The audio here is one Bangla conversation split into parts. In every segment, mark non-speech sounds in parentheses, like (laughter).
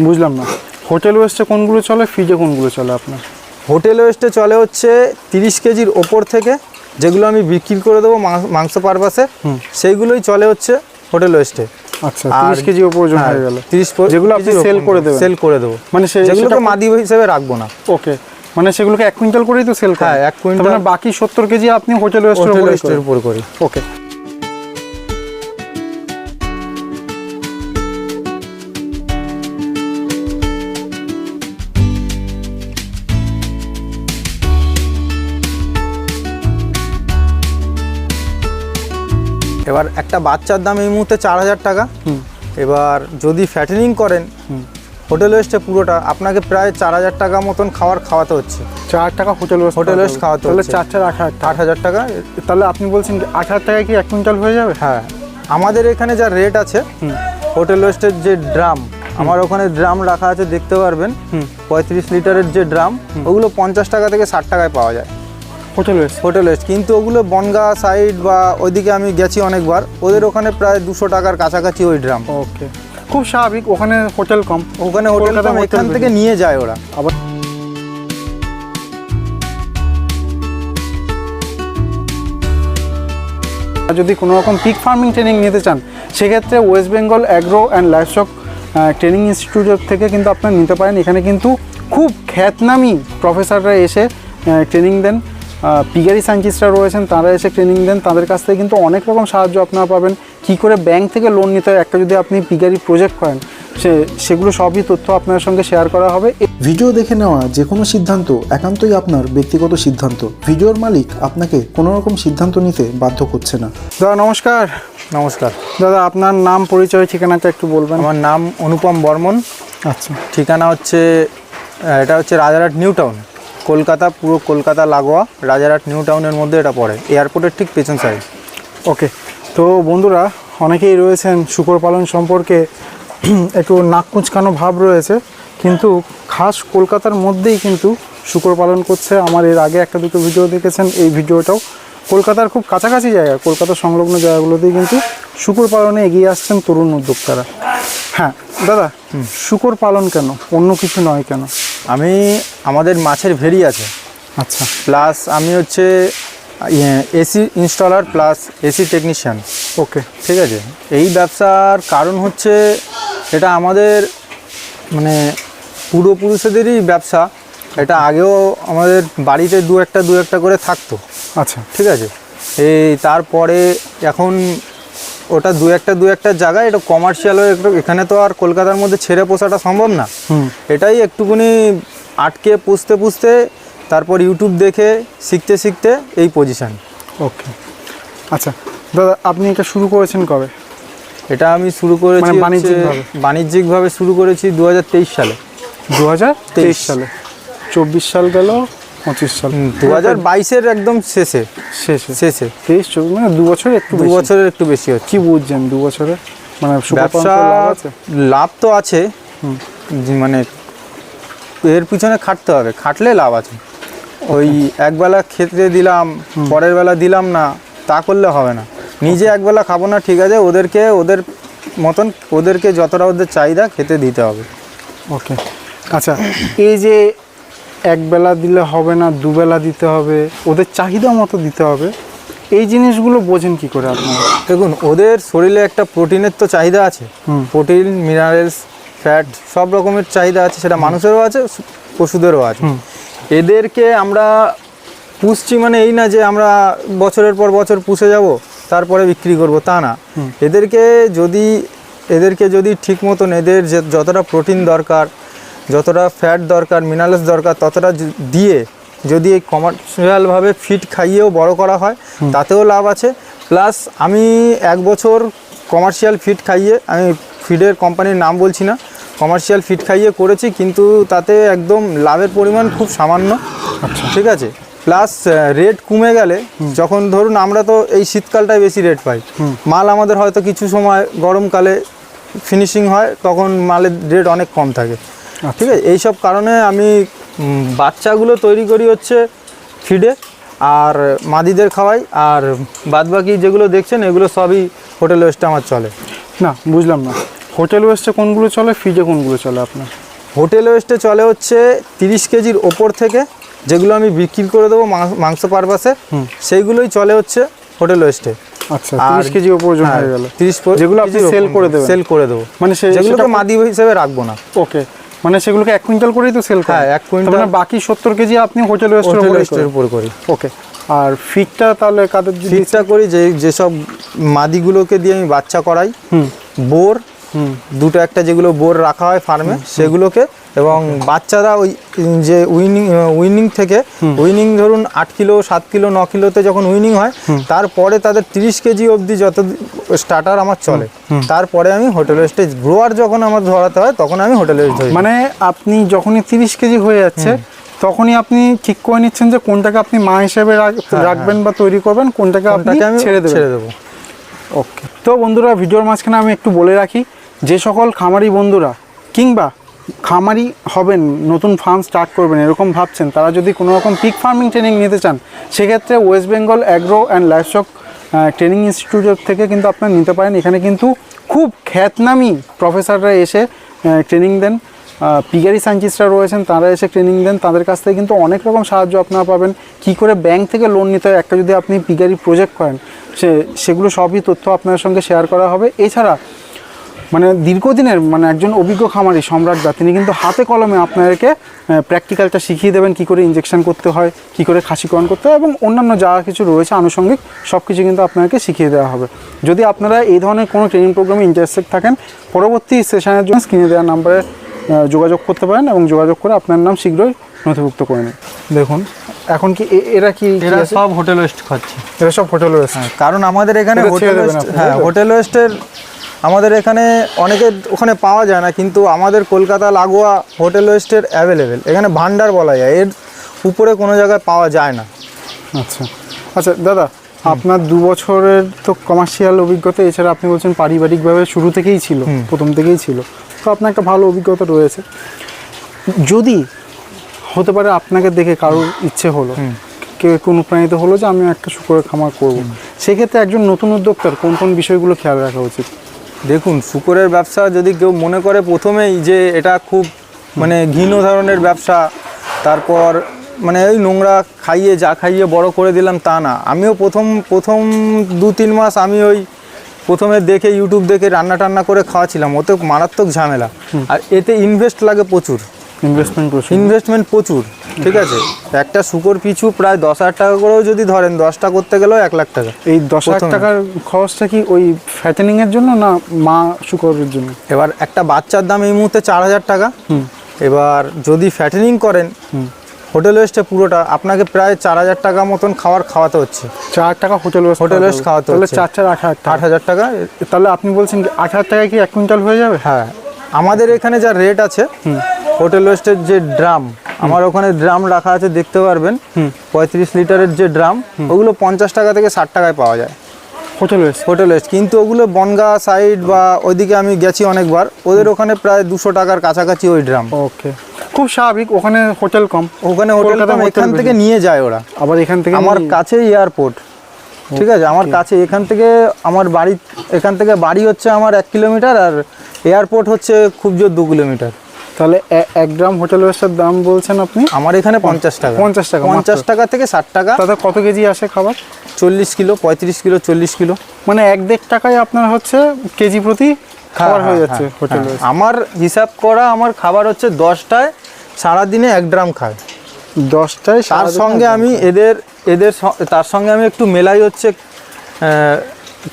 বুঝলাম না। হোটেল ওয়েস্টে কোনগুলো চলে ফ্রিজে কোনগুলো চলে আপনার? হোটেল ওয়েস্টে চলে হচ্ছে তিরিশ কেজির ওপর থেকে যেগুলো আমি বিক্রি করে দেবো মাংস পারপাসে সেইগুলোই চলে হচ্ছে হোটেল ওয়েস্টে। আচ্ছা তিরিশ কেজি ওপর ওজন হয়ে গেল। তিরিশ যেগুলো আপনি sell করে দেবেন। সেল করে দেবো। মানে সে যেগুলোকে সেটা- মাদি হিসেবে রাখব না। ওকে মানে সেগুলোকে এক কুইন্টাল করেই তো সেল হ্যাঁ, এক কুইন্টাল। মানে বাকি সত্তর কেজি আপনি হোটেল ওয়েস্টের উপর করি। ওকে এবার একটা বাচ্চার দাম এই মুহূর্তে চার হাজার টাকা। এবার যদি ফ্যাটেনিং করেন হোটেল ওয়েস্টে পুরোটা আপনাকে প্রায় চার হাজার টাকা মতন খাবার খাওয়াতে হচ্ছে। চার টাকা হোটেল ওয়েস্ট হোটেল ওয়েস্ট খাওয়াতে তাহলে হচ্ছে। চার চার আট হাজার আট হাজার টাকা। তাহলে আপনি বলছেন আট হাজার টাকায় কি এক কুইন্টাল হয়ে যাবে? হ্যাঁ। আমাদের এখানে যা রেট আছে হোটেল ওয়েস্টের যে ড্রাম আমার ওখানে ড্রাম রাখা আছে দেখতে পারবেন। পঁয়ত্রিশ লিটারের যে ড্রাম ওগুলো পঞ্চাশ টাকা থেকে ষাট টাকায় পাওয়া যায়। Hotel waste? Hotel waste. কিন্তু ওগুলো বনগা সাইড বা ওইদিকে আমি গেছি অনেকবার। ওদের ওখানে প্রায় দুশো টাকার কাছাকাছি ওই ড্রাম। ওকে। খুব স্বাভাবিক ওখানে হোটেল কম। ওখানে হোটেল হোটেল এখান থেকে নিয়ে যায় ওরা। আবার যদি কোনো রকম পিক ফার্মিং ট্রেনিং নিতে চান সেক্ষেত্রে West Bengal agro and livestock training institute থেকে কিন্তু আপনারা নিতে পারেন। এখানে কিন্তু খুব খ্যাতনামি প্রফেসররা এসে ট্রেনিং দেন। পিগারি সায়েন্টিস্টরা রয়েছেন তারা এসে ট্রেনিং দেন। তাদের কাছ থেকে কিন্তু অনেক রকম সাহায্য আপনারা পাবেন। কী করে ব্যাংক থেকে লোন নিতে হয় একটা যদি আপনি পিগারি প্রজেক্ট করেন সে সেগুলো সবই তথ্য আপনার সঙ্গে শেয়ার করা হবে। ভিডিও দেখে নেওয়া যে কোনো সিদ্ধান্ত একান্তই আপনার ব্যক্তিগত সিদ্ধান্ত। ভিডিওর মালিক আপনাকে কোনো রকম সিদ্ধান্ত নিতে বাধ্য করছে না। দাদা নমস্কার। নমস্কার। দাদা আপনার নাম পরিচয় ঠিকানাটা একটু বলবেন? আমার নাম অনুপম বর্মন। আচ্ছা। ঠিকানা হচ্ছে এটা হচ্ছে রাজারহাট নিউ টাউন। কলকাতা পুরো কলকাতা লাগোয়া রাজারহাট নিউ টাউনের মধ্যে এটা পড়ে এয়ারপোর্টের ঠিক পেছন সাইড ওকে তো বন্ধুরা অনেকেই রয়েছেন শুকর পালন সম্পর্কে (clears throat) একটু নাক কুঁচকানো ভাব রয়েছে কিন্তু খাস কলকাতার মধ্যেই কিন্তু শুকর পালন করছে। আমার এর আগে একটা দুটো ভিডিও দেখেছেন এই ভিডিওটাও কলকাতার খুব কাছাকাছি জায়গা কলকাতা সংলগ্ন জায়গাগুলোতেই কিন্তু শুকর পালনে এগিয়ে আসছেন তরুণ উদ্যোক্তারা। হ্যাঁ দাদা শুকর পালন কেন? অন্য কিছু নয় কেন? আমি আমাদের মাছের ভেরি আছে। আচ্ছা। প্লাস আমি হচ্ছে AC installer plus AC technician. Okay. ঠিক আছে? এই ব্যবসার কারণ হচ্ছে এটা আমাদের মানে পূর্বপুরুষদেরই ব্যবসা। এটা আগেও আমাদের বাড়িতে দু একটা দু একটা করে থাকতো। আচ্ছা। ঠিক আছে? এই তারপরে এখন ওটা দু একটা দু একটা জায়গায় এটা কমার্শিয়াল হয়ে একটু এখানে তো আর কলকাতার মধ্যে ছেড়ে পোষাটা সম্ভব না। এটাই একটুকুনি আটকে পুষতে পুষতে তারপর ইউটিউব দেখে শিখতে শিখতে এই পজিশান ওকে আচ্ছা দাদা আপনি এটা শুরু করেছেন কবে? এটা আমি শুরু করেছি মানে বাণিজ্যিকভাবে? বাণিজ্যিকভাবে শুরু করেছি দু হাজার তেইশ সালে। দু হাজার তেইশ তেইশ। সালে। চব্বিশ সাল গেল পঁচিশ সাল। দু হাজার বাইশের একদম শেষে। শেষে। শেষে। তেইশ চব্বিশ মানে দু বছর একটু দু বছরের একটু বেশি হচ্ছে। কি বুঝছেন দু বছরে মানে ব্যবসা লাভ তো আছে। মানে এর পিছনে খাটতে হবে। খাটলে লাভ আছে। ওই একবেলা খেতে দিলাম পরের বেলা দিলাম না তা করলে হবে না। নিজে একবেলা খাব না ঠিক আছে ওদেরকে ওদের মতন ওদেরকে যতটা ওদের চাহিদা খেতে দিতে হবে। ওকে। আচ্ছা এই যে একবেলা দিলে হবে না দুবেলা দিতে হবে ওদের চাহিদা মতো দিতে হবে। এই জিনিসগুলো বোঝেন কি করে আপনারা দেখুন ওদের শরীরে একটা প্রোটিনের তো চাহিদা আছে। প্রোটিন মিনারেলস ফ্যাট সব রকমের চাহিদা আছে সেটা মানুষেরও আছে পশুদেরও আছে। এদেরকে আমরা পুষছি মানে এই না যে আমরা বছরের পর বছর পুষে যাব তারপরে বিক্রি করব তা না। এদেরকে যদি এদেরকে যদি ঠিক মতন এদের যে যতটা প্রোটিন দরকার যতটা ফ্যাট দরকার মিনারেলস দরকার ততটা দিয়ে যদি এই কমার্শিয়ালভাবে ফিট খাইয়েও বড় করা হয় তাতেও লাভ আছে। প্লাস আমি এক বছর কমার্শিয়াল ফিট খাইয়ে আমি ফিডের কোম্পানির নাম বলছি না কমার্শিয়াল ফিট খাইয়ে করেছি কিন্তু তাতে একদম লাভের পরিমাণ খুব সামান্য। ঠিক আছে? প্লাস রেট কমে গেলে যখন ধরুন আমরা তো এই শীতকালটায় বেশি রেট পাই মাল আমাদের হয়তো কিছু সময় গরমকালে ফিনিশিং হয় তখন মালের রেট অনেক কম থাকে। ঠিক আছে এইসব কারণে আমি বাচ্চাগুলো তৈরি করি হচ্ছে ফিডে আর মাদিদের খাওয়াই আর বাদবাকি যেগুলো দেখছেন এগুলো সবই হোটেল ওয়েস্টে আমার চলে। না বুঝলাম না। হোটেল ওয়েস্টে কোনগুলো চলে ফ্রিজে কোনগুলো চলে আপনার? হোটেল ওয়েস্টে চলে হচ্ছে তিরিশ কেজির ওপর থেকে যেগুলো আমি বিক্রি করে দেবো মাংস পারপাসে সেইগুলোই চলে হচ্ছে হোটেল ওয়েস্টে। আচ্ছা তিরিশ কেজি ওপর ওজন হয়ে গেল। তিরিশ যেগুলো আপনি sell করে দেবেন। সেল করে দেবো। মানে সে- যেগুলোকে সেটা- মাদি হিসেবে রাখব না। ওকে। মানে সেগুলোকে এক কুইন্টাল করেই তো সেল করেন। হ্যাঁ, এক কুইন্টাল। মানে বাকি সত্তর কেজি আপনি হোটেল রেস্টুরেন্টের উপরে উপর করি। ওকে আর ফিটটা তাহলে কাদের ফিটটা করি যে যেসব মাদিগুলোকে দিয়ে আমি বাচ্চা করাই হুম। বোর হুম। দুটো একটা যেগুলো বোর রাখা হয় ফার্মে সেগুলোকে এবং বাচ্চারা ওই যে উইনিং উইনিং থেকে উইনিং ধরুন আট কিলো সাত কিলো ন কিলোতে যখন উইনিং হয় তারপরে তাদের তিরিশ কেজি অবধি যত স্টার্টার আমার চলে তারপরে আমি হোটেল স্টেজ গ্রোয়ার যখন আমার ধরাতে হয় তখন আমি হোটেল ধরি মানে আপনি যখনই তিরিশ কেজি হয়ে যাচ্ছে তখনই আপনি ঠিক করে নিচ্ছেন যে কোনটাকে আপনি মা হিসেবে রাখবেন বা তৈরি করবেন কোনটাকে আপনি হ্যাঁ, আমি ছেড়ে দেবেন। ছেড়ে দেবো। ওকে তো বন্ধুরা ভিডিওর মাঝখানে আমি একটু বলে রাখি যে সকল খামারি বন্ধুরা কিংবা খামারি হবেন, নতুন ফার্ম স্টার্ট করবেন, এরকম ভাবছেন, তারা যদি কোনো রকম পিক ফার্মিং ট্রেনিং নিতে চান, সেক্ষেত্রে West Bengal agro and livestock training institute থেকে কিন্তু আপনারা নিতে পারেন। এখানে কিন্তু খুব খ্যাতনামি প্রফেসররা এসে ট্রেনিং দেন। পিগারি সায়েন্টিস্টরা রয়েছেন, তারা এসে ট্রেনিং দেন। তাদের কাছ থেকে কিন্তু অনেক রকম সাহায্য আপনারা পাবেন। কি করে ব্যাংক থেকে লোন নিতে হয়, একটা যদি আপনি পিগারি প্রজেক্ট করেন, সে, সেগুলো সবই তথ্য আপনার সঙ্গে শেয়ার করা হবে। এছাড়া মানে দীর্ঘদিনের মানে একজন অভিজ্ঞ খামারি সম্রাট দা তিনি কিন্তু হাতে কলমে আপনাদেরকে প্র্যাকটিক্যালটা শিখিয়ে দেবেন কি করে ইঞ্জেকশন করতে হয় কি করে খাসিকরণ করতে হয় এবং অন্যান্য যা কিছু রয়েছে আনুষঙ্গিক সব কিছু কিন্তু আপনাকে শিখিয়ে দেওয়া হবে। যদি আপনারা এই ধরনের কোনো ট্রেনিং প্রোগ্রামে ইন্টারেস্টেড থাকেন পরবর্তী সেশনের জন্য স্ক্রিনে দেওয়া নাম্বারে যোগাযোগ করতে পারেন এবং যোগাযোগ করে আপনার নাম শীঘ্রই নথিভুক্ত করে নিন। দেখুন এখন কি এ- এরা কি এরা সব হোটেল ওয়েস্ট খাচ্ছে। এরা সব হোটেল হ্যাঁ, কারণ আমাদের এখানে হোটেল ওয়েস্ট হ্যাঁ হোটেল ওয়েস্টের আমাদের এখানে অনেকে ওখানে পাওয়া যায় না কিন্তু আমাদের কলকাতা লাগোয়া হোটেল ওয়েস্টের অ্যাভেলেবেল এখানে ভান্ডার বলা যায় এর উপরে কোনো জায়গায় পাওয়া যায় না। আচ্ছা। আচ্ছা দাদা আপনার দু বছরের তো কমার্শিয়াল অভিজ্ঞতা এছাড়া আপনি বলছেন পারিবারিকভাবে শুরু থেকেই ছিল প্রথম থেকেই ছিল। তো আপনার একটা ভালো অভিজ্ঞতা রয়েছে। যদি হতে পারে আপনাকে দেখে কারোর ইচ্ছে হলো কেউ একটু অনুপ্রাণিত হলো যে আমি একটা শুকরের খামার করব। সেক্ষেত্রে একজন নতুন উদ্যোক্তার কোন কোন বিষয়গুলো খেয়াল রাখা উচিত? দেখুন শুকরের ব্যবসা যদি কেউ মনে করে প্রথমেই যে এটা খুব মানে ঘিন ধরনের ব্যবসা তারপর মানে ওই নোংরা খাইয়ে যা খাইয়ে বড় করে দিলাম তা না। আমিও প্রথম প্রথম দু তিন মাস আমি ওই প্রথমে দেখে ইউটিউব দেখে রান্না টান্না করে খাওয়াছিলাম ওতে মারাত্মক ঝামেলা। আর এতে ইনভেস্ট লাগে প্রচুর। ইনভেস্টমেন্ট প্রশ্ন ইনভেস্টমেন্ট প্রচুর। ঠিক আছে? একটা শুকর পিছু প্রায় দশ হাজার টাকা করেও যদি ধরেন দশটা করতে গেলেও এক লাখ টাকা। এই দশ লাখ টাকার খরচটা কি ওই ফ্যাটেনিং এর জন্য না মা শুকরের জন্য? এবার একটা বাচ্চার দাম এই মুহূর্তে চার হাজার টাকা। এবার যদি ফ্যাটেনিং করেন হোটেল ওয়েস্টে পুরোটা আপনাকে প্রায় চার হাজার টাকা মতন খাবার খাওয়াতে হচ্ছে। চার হাজার টাকা হোটেল ওয়েস্ট হোটেল ওয়েস্ট খাওয়াতে হচ্ছে। চার চার আট হাজার আট হাজার টাকা। তাহলে আপনি বলছেন কি আট হাজার টাকায় কি এক কুইন্টাল হয়ে যাবে? হ্যাঁ। আমাদের এখানে যা রেট আছে হোটেল ওয়েস্টের যে ড্রাম আমার ওখানে ড্রাম রাখা আছে দেখতে পারবেন। পঁয়ত্রিশ লিটারের যে ড্রাম ওগুলো পঞ্চাশ টাকা থেকে ষাট টাকায় পাওয়া যায়। Hotel waste. Hotel waste. কিন্তু ওগুলো বনগা সাইড বা ওইদিকে আমি গেছি অনেকবার ওদের ওখানে প্রায় দুশো টাকার কাছাকাছি ওই ড্রাম। ওকে। খুব স্বাভাবিক ওখানে হোটেল কম। ওখানে হোটেল হোটেল এখান থেকে নিয়ে যায় ওরা। আবার এখান থেকে আমার কাছে এয়ারপোর্ট ঠিক আছে? আমার কাছে এখান থেকে আমার বাড়ি এখান থেকে বাড়ি হচ্ছে আমার এক কিলোমিটার আর এয়ারপোর্ট হচ্ছে খুব জোর দু কিলোমিটার। তাহলে এক গ্রাম হোটেল ওয়েস্টের দাম বলছেন আপনি? আমার এখানে পঞ্চাশ টাকা। 50 টাকা পঞ্চাশ টাকা থেকে ষাট টাকা। তাতে কত কেজি আসে খাবার? চল্লিশ কিলো পঁয়ত্রিশ কিলো চল্লিশ কিলো। মানে এক দেড় টাকায় আপনার হচ্ছে কেজি প্রতি খাবার হয়ে যাচ্ছে হ্যাঁ, হোটেল হ্যাঁ। আমার হিসাব করা আমার খাবার হচ্ছে দশটায় সারাদিনে এক ড্রাম খায়। দশটায় তার সঙ্গে আমি এদের এদের তার সঙ্গে আমি একটু মেলাই হচ্ছে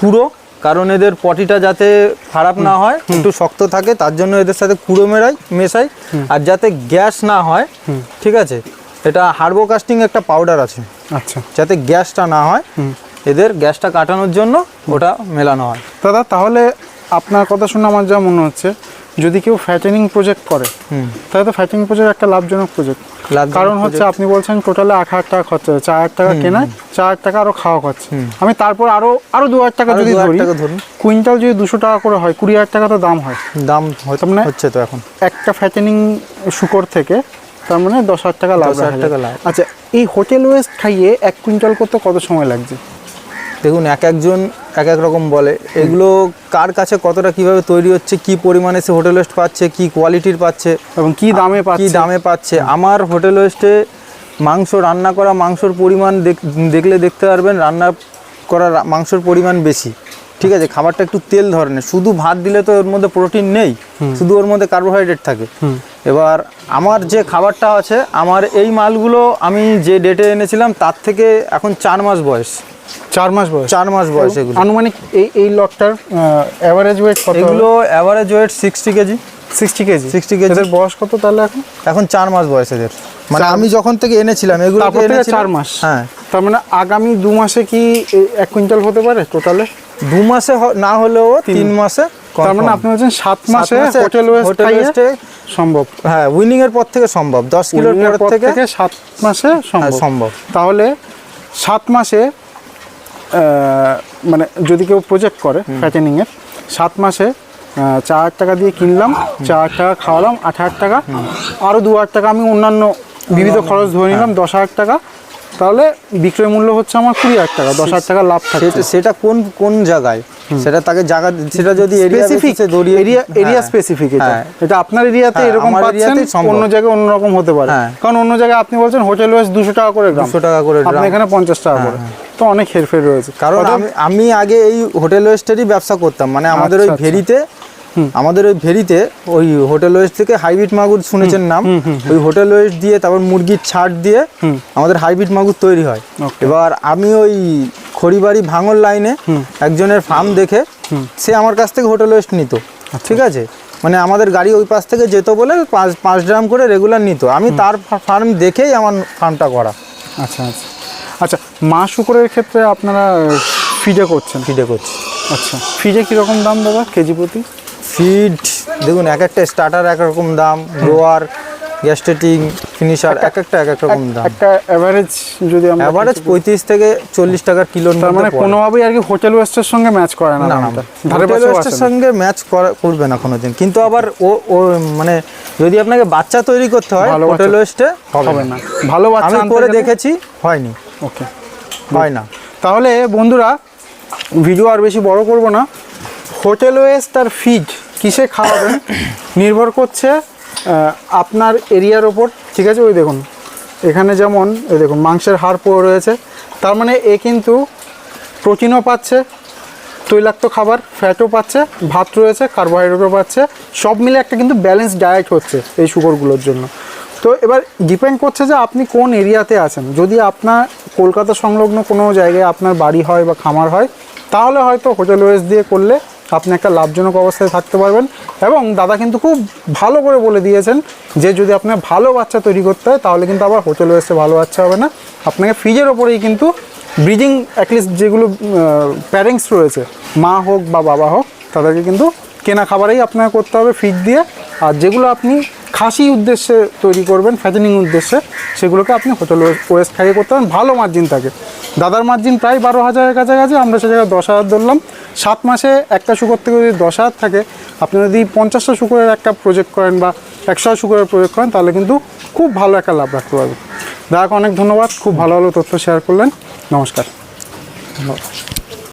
কুড়ো। কারণ এদের পটিটা যাতে খারাপ না হয় একটু শক্ত থাকে তার জন্য এদের সাথে কুড়ো মেরাই মেশাই। আর যাতে গ্যাস না হয় ঠিক আছে? এটা হার্বো কাস্টিং একটা পাউডার আছে। আচ্ছা। যাতে গ্যাসটা না হয় এদের গ্যাসটা কাটানোর জন্য ওটা মেলানো হয়। দাদা তাহলে আপনার কথা শুনে আমার যা মনে হচ্ছে যদি কেউ ফ্যাটেনিং প্রজেক্ট করে হুম। তাহলে তো ফ্যাটেনিং প্রজেক্ট একটা লাভজনক প্রজেক্ট কারণ হচ্ছে আপনি বলছেন টোটালে আট হাজার টাকা খরচা চার হাজার টাকা কেনায় চার হাজার টাকা আরও খাওয়া খরচা। আমি তারপর আরও আরও দু হাজার টাকা যদি ধরি। কুইন্টাল যদি দুশো টাকা করে হয় কুড়ি হাজার টাকা তো দাম হয়। দাম তার মানে- হচ্ছে তো এখন। একটা ফ্যাটেনিং শুকর থেকে তার মানে দশ হাজার টাকা লাভ 10,000 রাখা টাকা। লাভ। আচ্ছা এই হোটেল ওয়েস্ট খাইয়ে এক কুইন্টাল করতে কত সময় লাগছে? দেখুন এক একজন এক এক রকম বলে। এগুলো কার কাছে কতটা কীভাবে তৈরি হচ্ছে কি পরিমাণে সে হোটেল ওয়েস্ট পাচ্ছে কি কোয়ালিটির পাচ্ছে এবং কি দামে কি দামে পাচ্ছে। আমার হোটেল ওয়েস্টে মাংস রান্না করা মাংসর পরিমাণ দেখ- দেখলে দেখতে পারবেন রান্না করা মাংসর পরিমাণ বেশি। ঠিক আছে খাবারটা একটু তেল ধরনের। শুধু ভাত দিলে তো ওর মধ্যে প্রোটিন নেই শুধু ওর মধ্যে কার্বোহাইড্রেট থাকে। এবার আমার যে খাবারটা আছে আমার এই মালগুলো আমি যে ডেটে এনেছিলাম তার থেকে এখন চার মাস বয়স। চার মাস বয়স। চার মাস বয়স এগুলো। আনুমানিক এই এই লটটার অ্যাভারেজ ওয়েট কত এগুলো average weight sixty kg. Sixty kg. 60 kg. এদের বয়স কত তাহলে এখন? এখন চার মাস বয়স এদের। মানে আমি যখন থেকে এনেছিলাম এগুলো চার মাস। হ্যাঁ। তার মানে আগামী দু মাসে কি এক কুইন্টাল হতে পারে টোটালে দু মাসে না হলেও তিন মাসে তার মানে আপনি বলছেন সাত মাসে হোটেল ওয়েস্ট সম্ভব। হ্যাঁ উইনিং এর পর থেকে সম্ভব। দশ কিলোর পর থেকে সাত মাসে হ্যাঁ, সম্ভব। তাহলে সাত মাসে মানে যদি কেউ প্রজেক্ট করে ফ্যাটেনিং এর সাত মাসে চার হাজার টাকা দিয়ে কিনলাম চার হাজার টাকা খাওয়ালাম আট হাজার টাকা আরও দু হাজার টাকা আমি অন্যান্য বিবিধ খরচ ধরে নিলাম দশ হাজার টাকা তাহলে বিক্রয় মূল্য হচ্ছে আমার কুড়ি হাজার টাকা দশ হাজার টাকা লাভ থাকে সেটা কোন কোন জায়গায়? সেটা তাকে জায়গা সেটা যদি area specific area area specific এটা। হ্যাঁ। এটা আপনার এরিয়াতে হ্যাঁ, এরকম পাচ্ছেন। অন্য জায়গায় অন্যরকম হতে পারে। হ্যাঁ। কারণ অন্য জায়গায় আপনি বলছেন হোটেল ওয়েস্ট দুশো টাকা করে দুশো টাকা করে আপনি এখানে পঞ্চাশ টাকা করে। তো অনেক হেরফের রয়েছে। কারণ আমি আমি আগে এই হোটেল ওয়েস্টেরই ব্যবসা করতাম। মানে আমাদের ওই আচ্ছা, আচ্ছা। ভেরিতে আমাদের ওই ভেরিতে ওই হোটেল ওয়েস্ট থেকে হাইব্রিড মাগুর শুনেছেন নাম? ওই হোটেল ওয়েস্ট দিয়ে তারপর মুরগির ছাট দিয়ে আমাদের হাইব্রিড মাগুর তৈরি হয়। এবার আমি ওই খড়িবাড়ি ভাঙর লাইনে একজনের ফার্ম দেখে সে আমার কাছ থেকে হোটেল ওয়েস্ট নিত। আচ্ছা। ঠিক আছে? মানে আমাদের গাড়ি ওই পাশ থেকে যেত বলে পাঁচ পাঁচ ড্রাম করে রেগুলার নিত। আমি তার ফার্ম দেখেই আমার ফার্মটা করা। আচ্ছা আচ্ছা। আচ্ছা মা শুকুরের ক্ষেত্রে আপনারা ফিডে করছেন? ফিডে করছি। আচ্ছা। ফিডে কীরকম দাম দাদা কেজি প্রতি? ফিড দেখুন এক একটা স্টার্টার এক রকম দাম গ্রোয়ার গ্যাস্টেটিং ফিনিশার এক একটা এক এক রকম দাম। একটা অ্যাভারেজ যদি আমরা অ্যাভারেজ পঁয়ত্রিশ থেকে চল্লিশ টাকার কিলোর তার মানে। কোনোভাবেই আর কি হোটেল ওয়েস্টের সঙ্গে ম্যাচ করে না ধারে হোটেল ওয়েস্টের সঙ্গে ম্যাচ করবে না কোনোদিন। কিন্তু আবার ও ও মানে যদি আপনাকে বাচ্চা তৈরি করতে হয় হোটেল ওয়েস্টে হবে না। ভালো বাচ্চা আমি করে দেখেছি হয়নি। ওকে হয় না। তাহলে বন্ধুরা ভিডিও আর বেশি বড় করব না। হোটেল ওয়েস্ট আর ফিড কিসে খাওয়াবেন নির্ভর করছে আপনার এরিয়ার ওপর, ঠিক আছে? ওই দেখুন, এখানে যেমন ওই দেখুন, মাংসের হাড় পড়ে রয়েছে। তার মানে এ কিন্তু প্রোটিনও পাচ্ছে, তৈলাক্ত খাবার, ফ্যাটও পাচ্ছে, ভাত রয়েছে, কার্বোহাইড্রেটও পাচ্ছে। সব মিলে একটা কিন্তু ব্যালেন্স ডায়েট হচ্ছে এই সুগারগুলোর জন্য। তো এবার ডিপেন্ড করছে যে আপনি কোন এরিয়াতে আছেন। যদি আপনার কলকাতা সংলগ্ন কোনো জায়গায় আপনার বাড়ি হয় বা খামার হয়, তাহলে হয়তো হোটেল ওয়েস দিয়ে করলে আপনি একটা লাভজনক অবস্থায় থাকতে পারবেন। এবং দাদা কিন্তু খুব ভালো করে বলে দিয়েছেন যে, যদি আপনার ভালো বাচ্চা তৈরি করতে হয়, তাহলে কিন্তু আবার হোটেল ওয়েস্টে ভালো বাচ্চা হবে না। আপনাকে ফ্রিজের ওপরেই কিন্তু ব্রিডিং অ্যাটলিস্ট যেগুলো প্যারেন্টস রয়েছে, মা হোক বা বাবা হোক, তাদেরকে কিন্তু কেনা খাবারেই আপনাকে করতে হবে ফিড দিয়ে। আর যেগুলো আপনি খাসি উদ্দেশ্যে তৈরি করবেন ফ্যাটেনিং উদ্দেশ্যে, সেগুলোকে আপনি হোটেল ওয়েস্ট খাইয়ে করতে পারেন। ভালো মার্জিন থাকে। দাদার মার্জিন প্রায় বারো হাজারের কাছাকাছি, আমরা সে জায়গায় দশ হাজার ধরলাম। সাত মাসে একটা শুকর থেকে যদি দশ হাজার থাকে আপনি যদি পঞ্চাশটা শুকরের একটা প্রজেক্ট করেন বা একশো শুকরের প্রজেক্ট করেন, তাহলে কিন্তু খুব ভালো একটা লাভ রাখতে পারবেন। দাদাকে অনেক ধন্যবাদ। খুব ভালো ভালো তথ্য শেয়ার করলেন। নমস্কার। ধন্যবাদ।